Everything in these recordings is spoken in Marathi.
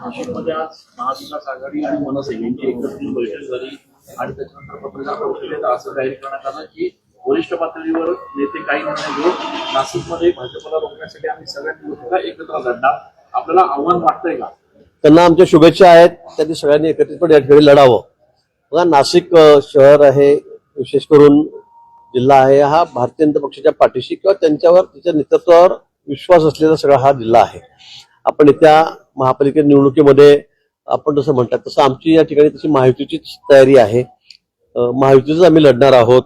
नाशिकमध्ये आज महाविकास आघाडी आणि मनसे यांची एकत्रित बैठक झाली. आणि त्याच्यानंतर पत्रकार परिषदेत असं जाहीर करण्यात आलं की वरिष्ठ पातळीवर नेते काही निर्णय घेऊन नाशिकमध्ये भाजपला रोखण्यासाठी आम्ही सगळ्या निवडणुका एकत्र लढणार आपल्याला आव्हान वाटतंय का? त्यांना आमच्या शुभेच्छा आहेत. त्यांनी सगळ्यांनी एकत्रितपणे या ठिकाणी लढावं. बघा नाशिक शहर आहे विशेष करून जिल्हा आहे हा भारतीय जनता पक्षाच्या पाठीशी किंवा त्यांच्यावर त्याच्या नेतृत्वावर विश्वास असलेला सगळा हा जिल्हा आहे. आपण येत्या महापालिका निवडणुकीमध्ये आपण जसं म्हणतात तसं आमची या ठिकाणी तशी महायुतीचीच तयारी आहे. महायुतीच आम्ही लढणार आहोत.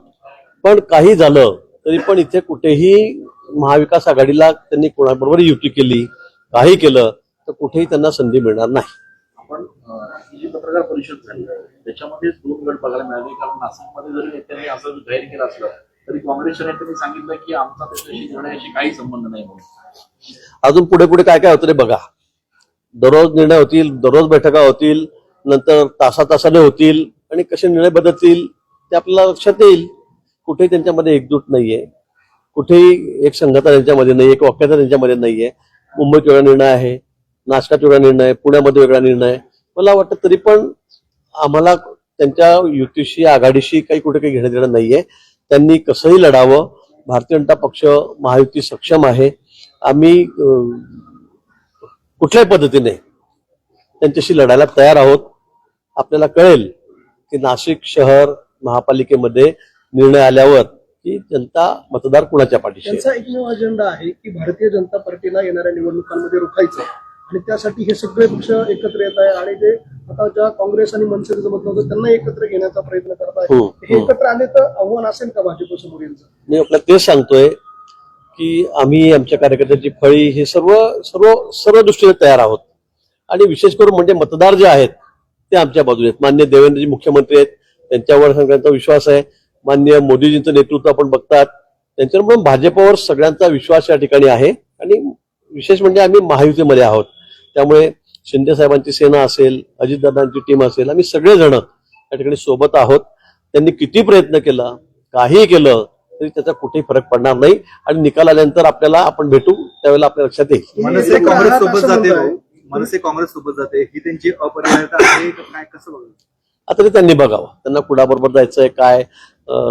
पण काही झालं तरी पण इथे कुठेही महाविकास आघाडीला त्यांनी कोणाबरोबर युती केली काही केलं तर कुठेही त्यांना संधी मिळणार नाही. आपण जी पत्रकार परिषद झाली त्याच्यामध्येच दोन गट बघायला मिळाले. कारण नाशिकमध्ये जरी नेत्यांनी असं जाहीर केलं असलं तरी काँग्रेसच्या नेत्यांनी सांगितलं की आमचा त्याच्याशी निर्णयाशी काही संबंध नाही म्हणून. अजून पुढे पुढे काय काय होतं ते बघा. दररोज निर्णय होतील दररोज बैठका होतील नंतर तासा तासाने होतील आणि कसे निर्णय बदलतील ते आपल्याला लक्षात येईल. कुठेही त्यांच्यामध्ये एकजूट नाहीये. कुठेही एक संघता त्यांच्यामध्ये नाही एक वाक्यता त्यांच्यामध्ये नाहीये. मुंबईत वेगळा निर्णय आहे नाशकात वेगळा निर्णय आहे, पुण्यामध्ये वेगळा निर्णय आहे. मला वाटतं तरी पण आम्हाला त्यांच्या युतीशी आघाडीशी काही कुठे काही घेणं देणं नाहीये. त्यांनी कसंही लढावं. भारतीय जनता पक्ष महायुती सक्षम आहे. आम्ही कुठल्याही पद्धतीने त्यांच्याशी लढायला तयार आहोत आपल्याला कळेल की नाशिक शहर महापालिकेमध्ये निर्णय आल्यावर की जनता मतदार कुणाच्या पाठीशी. त्यांचा एकमेव अजेंडा आहे की भारतीय जनता पार्टीला येणाऱ्या निवडणुकांमध्ये रोखायचं आणि त्यासाठी हे सगळे पक्ष एकत्र येत आहे आणि ते आता ज्या काँग्रेस आणि मनसे जमत नव्हतं त्यांना एकत्र घेण्याचा प्रयत्न करत आहे हो. एकत्र आले तर आव्हान असेल का भाजपसमोर यांचं मी आपल्याला तेच सांगतोय की आम्ही आमच्या कार्यकर्त्याची फळी हे सर्व सर्व सर्व दृष्टीने तयार आहोत. आणि विशेष करून म्हणजे मतदार जे आहेत ते आमच्या बाजूने आहेत. मान्य देवेंद्रजी मुख्यमंत्री आहेत. त्यांच्यावर सगळ्यांचा विश्वास आहे. मान्य मोदीजींचं नेतृत्व आपण बघतात. त्यांच्यावर पण भाजपवर सगळ्यांचा विश्वास या ठिकाणी आहे. आणि विशेष म्हणजे आम्ही महायुतीमध्ये आहोत. त्यामुळे शिंदे साहेबांची सेना असेल अजितदादांची टीम असेल आम्ही सगळेजण या ठिकाणी सोबत आहोत. त्यांनी किती प्रयत्न केला काही केलं तरी त्याचा कुठेही फरक पडणार नाही. आणि निकाल आल्यानंतर आपल्याला आपण भेटू त्यावेळेला आपल्या लक्षात येईल. मनसे काँग्रेस सोबत जाते. भाऊ. मनसे काँग्रेस सोबत जाते. ही त्यांची अपरिहार्यता आहे का काय? कसं बघायचं आता ते त्यांनी बघावं. त्यांना कुणाबरोबर जायचंय काय?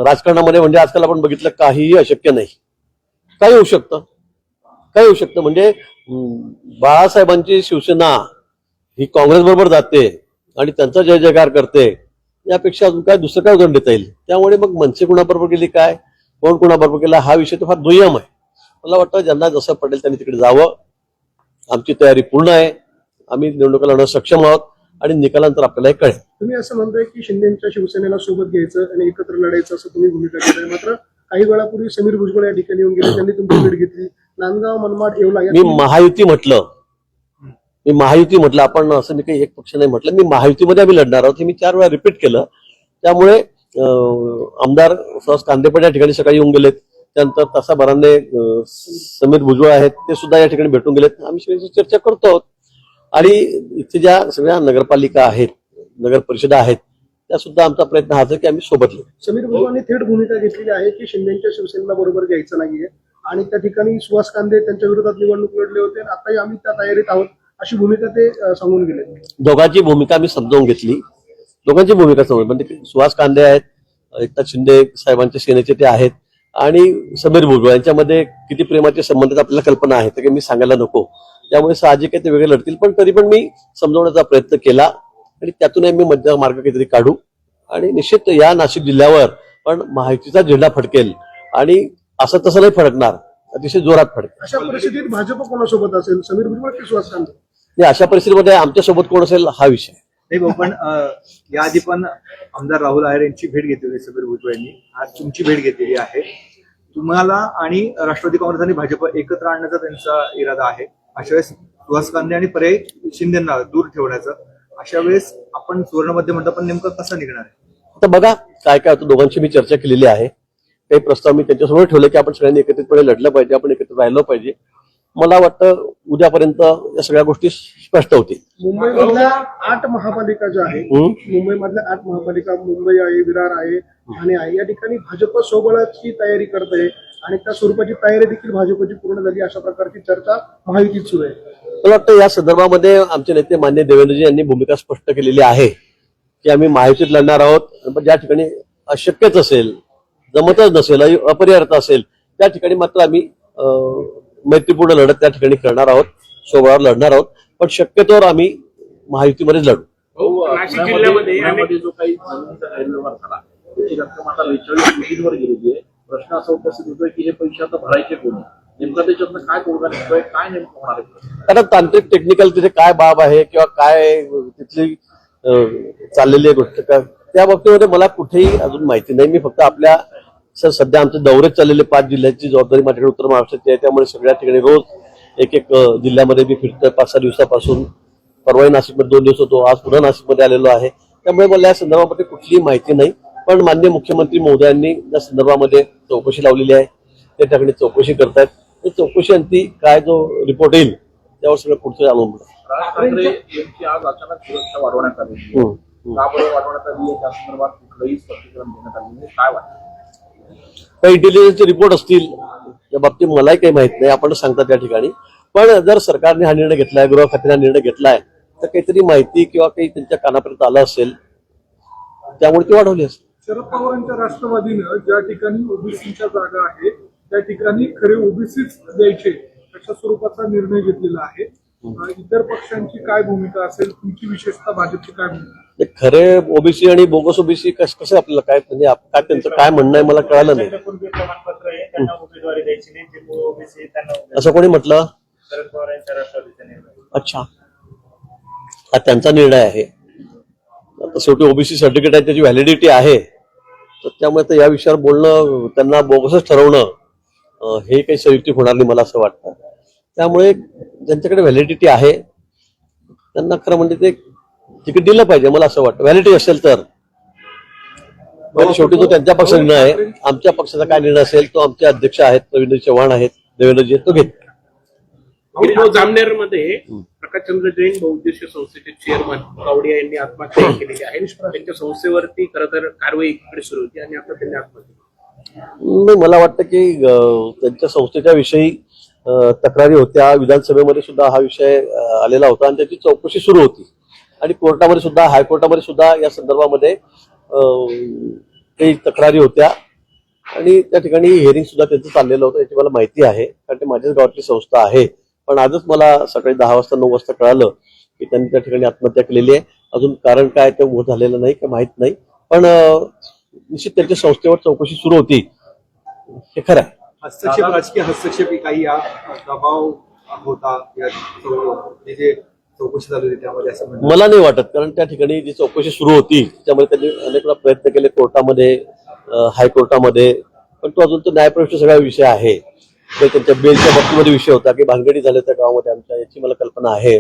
राजकारणामध्ये म्हणजे आजकाल आपण बघितलं काहीही अशक्य नाही. काय होऊ शकतं. काय होऊ शकतं. म्हणजे बाळासाहेबांची शिवसेना ही काँग्रेस बरोबर जाते आणि त्यांचा जय जयकार करते. यापेक्षा अजून काय दुसरं काय उदाहरण देता येईल? त्यामुळे मग मनसे कुणाबरोबर गेली काय? कोण कुणाबरोबर गेला हा विषय तर फार दुय्यम आहे. मला वाटतं ज्यांना जसं पडेल त्यांनी तिकडे जावं. आमची तयारी पूर्ण आहे. आम्ही निवडणुका लढणं सक्षम आहोत आणि निकालानंतर आपल्याला हे कळेल. तुम्ही असं म्हणताय की शिंदेच्या शिवसेनेला सोबत घ्यायचं आणि एकत्र लढायचं असं तुम्ही भूमिका घेताय. मात्र काही वेळापूर्वी समीर भुजबळ या ठिकाणी येऊन गेले त्यांनी तुमची भेट घेतली. नांदगाव मनमाड येवला या मी महायुती म्हटलं. मी महायुती म्हटलं. आपण असं मी काही एक पक्ष नाही म्हटलं. मी महायुतीमध्ये आम्ही लढणार आहोत हे मी चार वेळा रिपीट केलं. त्यामुळे आमदार सहज कांदेपड या ठिकाणी सकाळी येऊन गेलेत. त्यानंतर तासाभराने समीर भुजबळ आहेत ते सुद्धा या ठिकाणी भेटून गेलेत. आम्ही सगळ्याची चर्चा करतो आहोत. आणि इथे ज्या सगळ्या नगरपालिका आहेत नगर परिषदा आहेत त्या सुद्धा आमचा प्रयत्न हाच आहे की आम्ही सोबत येऊ. समीर भुजबळांनी थेट भूमिका घेतलेली आहे की शिंदेच्या शिवसेनेला बरोबर घ्यायचं नाहीये. आणि त्या ठिकाणी सुहास कांदे त्यांच्या विरोधात निवडणूक लढले होते आणि आताही आम्ही त्या तयारीत आहोत अशी भूमिका ते सांगून गेले दोघांची भूमिका मी समजावून घेतली. दोघांची भूमिका समजून म्हणजे सुहास कांदे आहेत एकनाथ शिंदे साहेबांच्या सेनेचे ते आहेत आणि समीर भुजबळ. यांच्यामध्ये किती प्रेमाचे संबंध आपल्याला कल्पना आहे तर मी सांगायला नको. त्यामुळे साहजिक आहे ते वेगळे लढतील पण तरी पण मी समजवण्याचा प्रयत्न केला आणि त्यातूनही मी मध्य मार्ग काहीतरी काढू. आणि निश्चित या नाशिक जिल्ह्यावर पण महायुतीचा झेंडा फडकेल आणि असं तसं नाही फडकणार अतिशय जोरात फडकेल. अशा परिस्थितीत भाजप कोणासोबत असेल? समीर भुजबळ की सुहास कांदे? आणि अशा परिस्थितीमध्ये आमच्यासोबत कोण असेल? हा विषय. नाही भाऊ पण याआधी पण आमदार राहुल आहेर यांची भेट घेतली समीर भुजबळ यांनी. आज तुमची भेट घेतलेली आहे. तुम्हाला आणि राष्ट्रवादी काँग्रेस आणि भाजप एकत्र आणण्याचा त्यांचा इरादा आहे. अशा वेळेस सुहास कांदे आणि पर्याय शिंदेना दूर ठेवण्याचं अशा वेळेस आपण सुवर्णमध्ये म्हणतो पण नेमकं कसं निघणार आहे? आता बघा काय काय होतं दोघांशी मी चर्चा केलेली आहे. काही प्रस्ताव मी त्यांच्यासमोर ठेवले की आपण सगळ्यांनी एकत्रितपणे लढलं पाहिजे आपण एकत्र राहिलं पाहिजे. मला वाटतं उद्यापर्यंत या सगळ्या गोष्टी स्पष्ट होतील मुंबईमधल्या आठ महापालिका ज्या आहेत? मुंबईमधल्या आठ महापालिका मुंबई आहे विरार आहे ठाणे आहे या ठिकाणी भाजप सोबळाची तयारी करत आहे आणि त्या स्वरूपाची तयारी देखील भाजपची पूर्ण झाली अशा प्रकारची चर्चा महायुतीत सुरू आहे मला वाटतं या संदर्भामध्ये आमचे नेते मान्य देवेंद्रजी यांनी भूमिका स्पष्ट केलेली आहे की आम्ही महायुतीत लढणार आहोत ज्या ठिकाणी अशक्यच असेल जमतच नसेल अ- अपरिहार्य असेल त्या ठिकाणी मात्र आम्ही मैत्रीपूर्ण लढत त्या ठिकाणी करणार आहोत सोबळावर लढणार आहोत. पण शक्यतोवर आम्ही महायुतीमध्येच लढू. भाऊ, नाशिक जिल्ह्यामध्ये पुण्यामध्ये जो काही जमिनीचा गैरव्यवहार झाला त्याची रक्कम आता बेचाळीस कोटींवर गेलेली आहे. प्रश्न असा उपस्थित होतोय की हे पैसे आता भरायचे कोणी नेमकं त्याच्यातनं काय तोडगा निघतोय काय नेमकं होणार आहे? कारण तांत्रिक टेक्निकल तिथे काय बाब आहे किंवा काय तिथली अं, चाललेली आहे गोष्ट का त्या बाबतीमध्ये मला कुठेही अजून माहिती नाही. मी फक्त आपल्या सर सध्या आमचे दौरे चाललेले पाच जिल्ह्यांची जबाबदारी माझ्याकडे उत्तर महाराष्ट्राची आहे. त्यामुळे सगळ्या ठिकाणी रोज एक एक जिल्ह्यामध्ये मी फिरतोय. पाच सहा दिवसापासून परवाही नाशिकमध्ये दोन दिवस होतो. आज पुन्हा नाशिकमध्ये आलेलो आहे. त्यामुळे मला या संदर्भामध्ये कुठलीही माहिती नाही. पण मान्य मुख्यमंत्री महोदयांनी या संदर्भामध्ये चौकशी लावलेली आहे. त्या ठिकाणी चौकशी करतायत. चौकशी अंती काय जो रिपोर्ट येईल त्यावर सगळं पुढचं अवलंबून. राज ठाकरे यांची आज अचानक सुरक्षा वाढवण्यात आली आहे. हम्म, हम्म. का बरं वाढवण्यात आली आहे? त्या संदर्भात कुठलंही स्पष्टीकरण देण्यात आलं नाही. काय वाटतं? काही इंटेलिजन्सचे रिपोर्ट असतील त्या बाबतीत मलाही काही माहीत नाही आपण सांगता त्या ठिकाणी. पण जर सरकारने हा निर्णय घेतलाय गृह खात्याने हा निर्णय घेतलाय तर काहीतरी माहिती किंवा काही त्यांच्या कानापर्यंत आलं असेल त्यामुळे ती वाढवली असेल. शरद पवारांच्या राष्ट्रवादीनं ज्या ठिकाणी ओबीसीच्या जागा आहे त्या ठिकाणी खरे ओबीसीच द्यायचे अशा स्वरूपाचा निर्णय घेतलेला आहे. इतर पक्षांची काय भूमिका असेल तुमची विशेषतः भाजपची काय भूमिका? ते खरे ओबीसी आणि बोगस ओबीसी कस कसं आपल्याला काय म्हणजे आप- काय त्यांचं काय म्हणणं आहे मला कळालं नाही. असं कोणी म्हटलं? अच्छा. हा त्यांचा निर्णय आहे. आता शेवटी ओबीसी सर्टिफिकेट आहे त्याची व्हॅलिडिटी आहे. तर त्यामुळे तर या विषयावर बोलणं त्यांना बोगसच ठरवणं हे काही संयुक्तिक होणार नाही मला असं वाटतं. त्यामुळे ज्यांच्याकडे व्हॅलिडिटी आहे त्यांना खरं म्हणजे ते तिकीट दिलं पाहिजे मला असं वाटतं. व्हॅलिडिटी असेल तर. शेवटी तो त्यांच्या पक्षाचा निर्णय आहे. आमच्या पक्षाचा काय निर्णय असेल तो आमचे अध्यक्ष आहेत रवींद्र चव्हाण आहेत देवेंद्रजी तो घेत जामनेरमध्ये प्रकाशचंद्र जैन बहुउद्देशीय संस्थेचे चेअरमन कावडिया यांनी आत्महत्या केलेली आहे. त्यांच्या संस्थेवरती खरं तर कारवाई एकीकडे सुरू होती आणि आता त्यांनी आत्महत्या मला वाटतं की त्यांच्या संस्थेच्या विषयी तक्रारी होत्या. विधानसभेमध्ये सुद्धा हा विषय आलेला होता आणि त्याची चौकशी सुरू होती. आणि कोर्टामध्ये सुद्धा हायकोर्टामध्ये सुद्धा या संदर्भामध्ये अं, काही तक्रारी होत्या. आणि त्या ठिकाणी हिअरिंग सुद्धा त्यांचं चाललेलं होतं. याची मला माहिती आहे कारण ते माझ्याच गावातली संस्था आहे. पण आजच मला सकाळी दहा वाजता नऊ वाजता कळालं की त्यांनी त्या ठिकाणी आत्महत्या केलेली आहे. अजून कारण काय ते उभं झालेलं नाही काही माहीत नाही. पण निश्चित त्यांच्या संस्थेवर चौकशी सुरू होती. हे खरं आहे. हस्तक्षेप राजकीय हस्तक्षेप काही दबाव होता? जे चौकशी झाली होती त्यामध्ये असं म्हणणं मला नाही वाटत कारण त्या ठिकाणी जी चौकशी सुरू होती त्यामध्ये त्यांनी अनेक वेळा प्रयत्न केले कोर्टामध्ये हायकोर्टामध्ये. पण तो अजून तो न्यायप्रविष्ट सगळा विषय आहे. त्यांच्या बेलच्या बाबतीमध्ये विषय होता की भानगडी झाल्या त्या गावामध्ये आमच्या याची मला कल्पना आहे.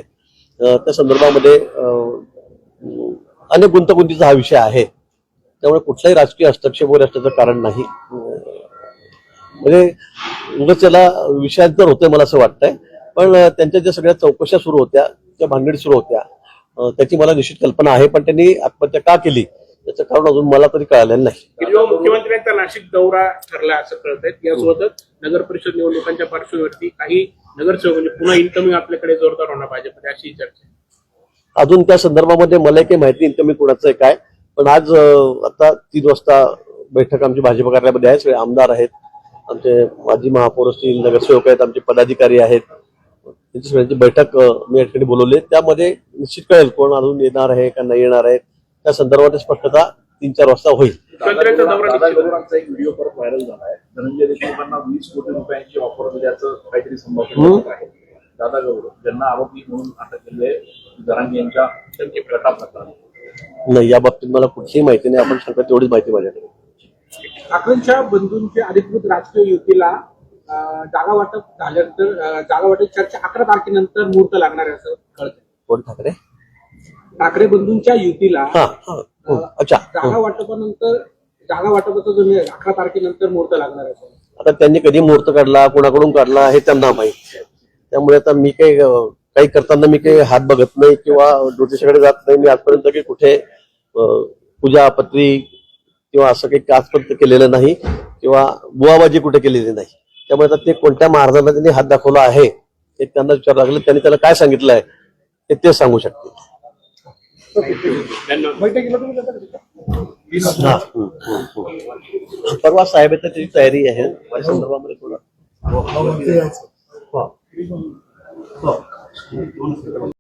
त्या संदर्भामध्ये अनेक गुंतागुंतीचा हा विषय आहे. त्यामुळे कुठलाही राजकीय हस्तक्षेप वगैरे असण्याचं कारण नाही. म्हणजे उगाच त्याला विषयांतर होतंय मला असं वाटतंय. पण त्यांच्या ज्या सगळ्या चौकशा सुरू होत्या त्या भानगडी सुरू होत्या. त्याची मला निश्चित कल्पना आहे पण त्यांनी आत्महत्या का केली? त्याचं कारण अजून मला तरी कळालेलं नाही. मुख्यमंत्र्यांचा नाशिक दौरा ठरला असं कळत आहे यासोबतच नगर परिषद निवडणुकांच्या पार्श्वभूमीवरती काही नगरसेवक म्हणजे पुन्हा इन्कमिंग आपल्याकडे जोरदार होणार भाजपमध्ये अशी चर्चा. अजून त्या संदर्भामध्ये मला काही माहिती कमी कोणाचं आहे काय. पण आज आता तीन वाजता बैठक आमची भाजप कार्यालयामध्ये आहे. सगळे आमदार आहेत. आमचे माजी महापौर असतील नगरसेवक आहेत आमचे पदाधिकारी आहेत. त्यांची सगळ्यांची बैठक मी या ठिकाणी बोलवली. आहे. त्यामध्ये निश्चित कळेल कोण अजून येणार आहे का नाही येणार आहे. त्या संदर्भात स्पष्टता तीन चार वाजता होईल. एक व्हिडिओ परत व्हायरल झाला आहे. धनंजय देशमुखांना वीस कोटी रुपयांची ऑफर दिल्याचं काहीतरी संभाषण आहे. दादा गौड ज्यांना आरोपी म्हणून अटक केली आहे जरांगी यांच्या प्रताप नाही या बाबतीत मला कुठलीही माहिती नाही. आपण सांगता तेवढीच माहिती माझ्याकडे. ठाकरेंच्या बंधूंच्या अधिकृत राजकीय युतीला जागा वाटप झाल्यानंतर जागा वाटप चर्चा अकरा तारखेनंतर मुहूर्त लागणार आहे असं कळतं कोण ठाकरे? ठाकरे बंधूंच्या युतीला हा हा हो, अच्छा जागा हो. वाटपानंतर जागा वाटपाचा जो निर्णय अकरा तारखेनंतर मुहूर्त लागणार आहे असं. आता त्यांनी कधी मुहूर्त काढला कोणाकडून काढला हे त्यांना माहीत त्यामुळे आता मी काही अं, काही करताना मी काही हात बघत नाही किंवा ज्योतिषाकडे जात नाही. मी आजपर्यंत काही कुठे अं, पूजा पत्री किंवा असं काही आजपर्यंत केलेलं नाही किंवा बुवाबाजी कुठे केलेली नाही. त्यामुळे आता ते कोणत्या महाराजांना त्यांनी हात दाखवला आहे ते त्यांना विचार लागले. त्यांनी त्याला काय सांगितलं आहे ते सांगू हम्म. परवा साहेब येतात त्याची तयारी आहे. माझ्या संदर्भामध्ये थोडं